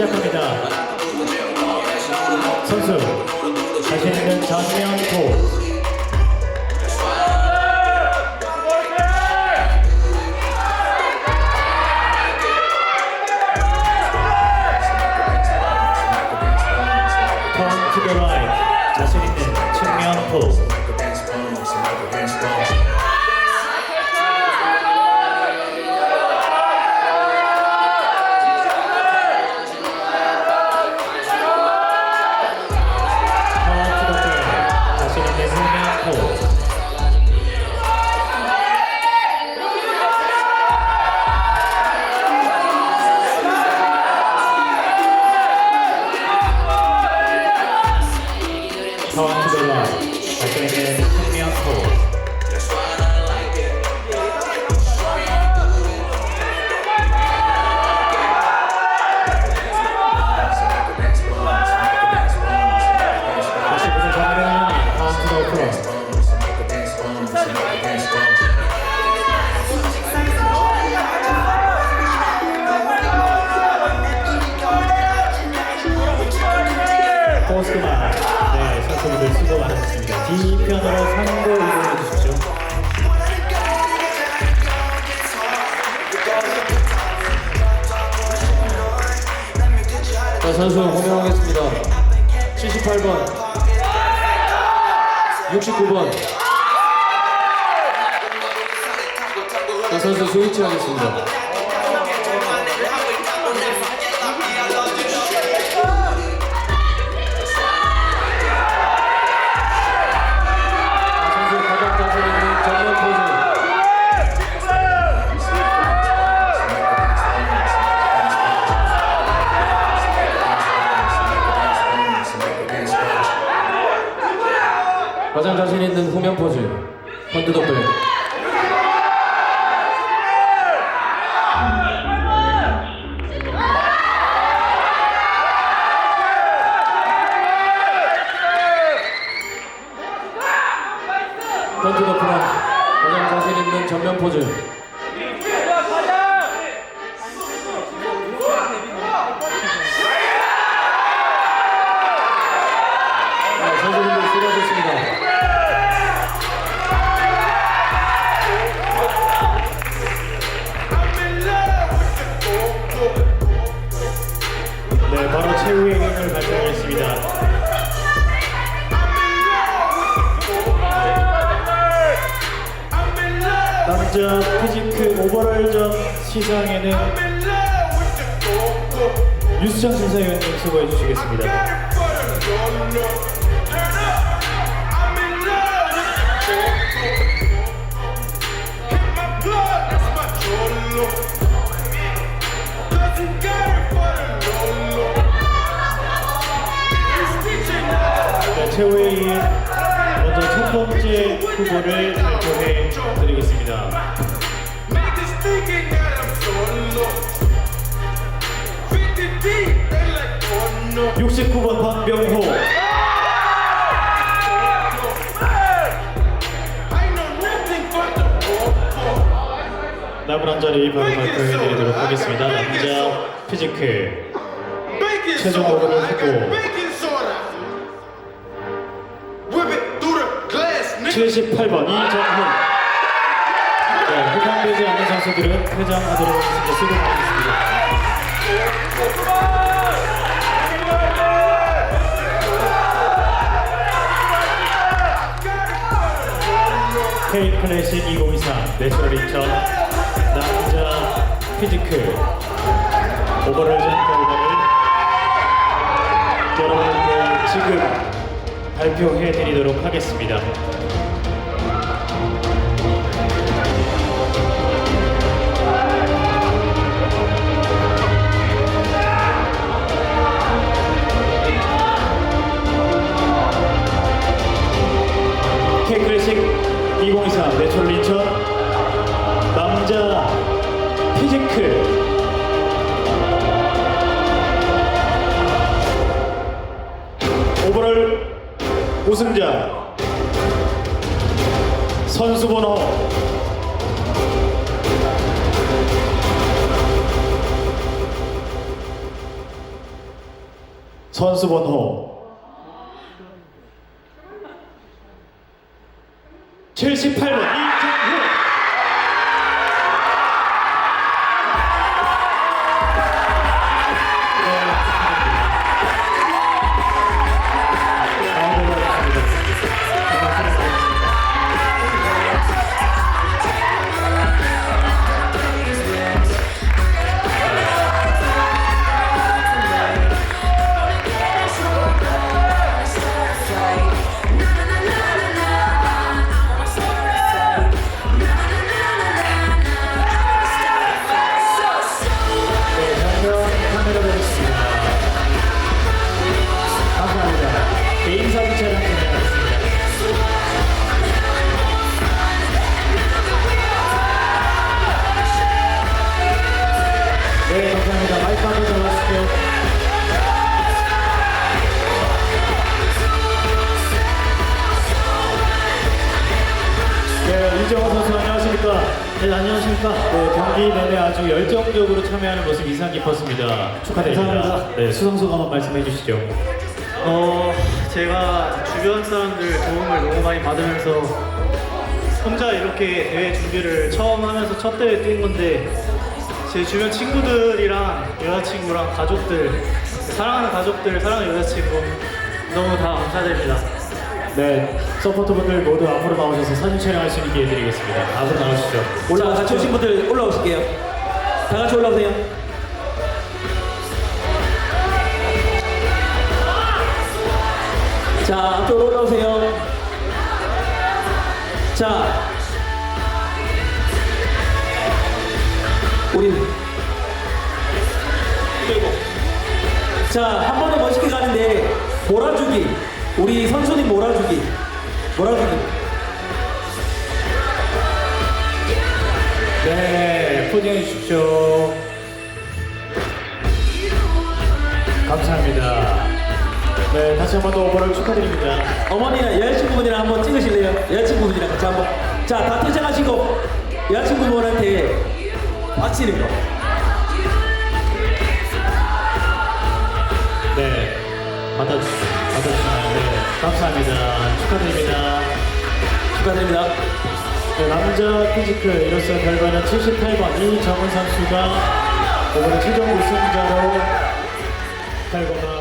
시작합니다. 선수 자신 있는 정면 포 Turn to the right. 자신 있는 측면 포 자 자, 선수 호명하겠습니다. 78번, 69번. 자, 선수 스위치 하겠습니다. 가장 자신 있는 후면 포즈. 펀드 덕백. 펀드 덕백. 가장 자신 있는 전면 포즈. 남자 피지크 오버롤전 시상에는 유수창 심사위원님 수고해 주시겠습니다. 네, 최후의 인 먼저 첫 번째 후보를 Yeah. Mac is thinking that I'm going low. 50 deep, they like going low. 69번 박병호. 남은 한 자리 바로 발표해드리도록 하겠습니다. 남자 피지크 최종 오버를 했고 78번 이정훈 네, 해당되지 않는 선수들은 퇴장하도록 하겠습니다. 수고 많으셨습니다. K 클래식 2023 내셔널 인천 남자 피지크 오버롤 전 결과를 여러분께 지금 발표해 드리도록 하겠습니다. 클래식 2023 내추럴 인천 남자 피지크. 오버롤 우승자 선수 번호 선수 번호 78번 네, 안녕하십니까? 네, 경기 내내 아주 열정적으로 참여하는 모습 인상 깊었습니다. 축하드립니다. 감사합니다. 네, 수상 소감 한 말씀해 주시죠. 어, 제가 주변 사람들 도움을 너무 많이 받으면서 혼자 이렇게 대회 준비를 처음 하면서 첫 대회 뛴 건데 제 주변 친구들이랑 여자친구랑 가족들 사랑하는 가족들 사랑하는 여자친구 너무 다 감사드립니다. 네, 서포터분들 모두 앞으로 나오셔서 사진 촬영할 수 있는 기회 드리겠습니다. 앞으로 나오시죠. 자, 같이 오신 분들 올라오실게요. 다 같이 올라오세요. 자, 앞쪽으로 올라오세요. 자, 우리 자, 한 번에 멋있게 가는데 몰아주기. 우리 선수님 몰아주기. 몰아주기. 네, 포징해 주십시오. 감사합니다. 네, 다시 한 번 더 오버를 축하드립니다. 어머니랑 여자친구분이랑 한번 찍으실래요? 여자친구분이랑 같이 한번. 자, 다 퇴장하시고 여자친구분한테 빠치는 거. 네, 받아주, 받아주시나요? 네, 감사합니다. 축하드립니다. 축하드립니다. 네, 남자 피지컬 이로써 결과는 78번 이정은 선수가 이번에 최종 우승자로 결과가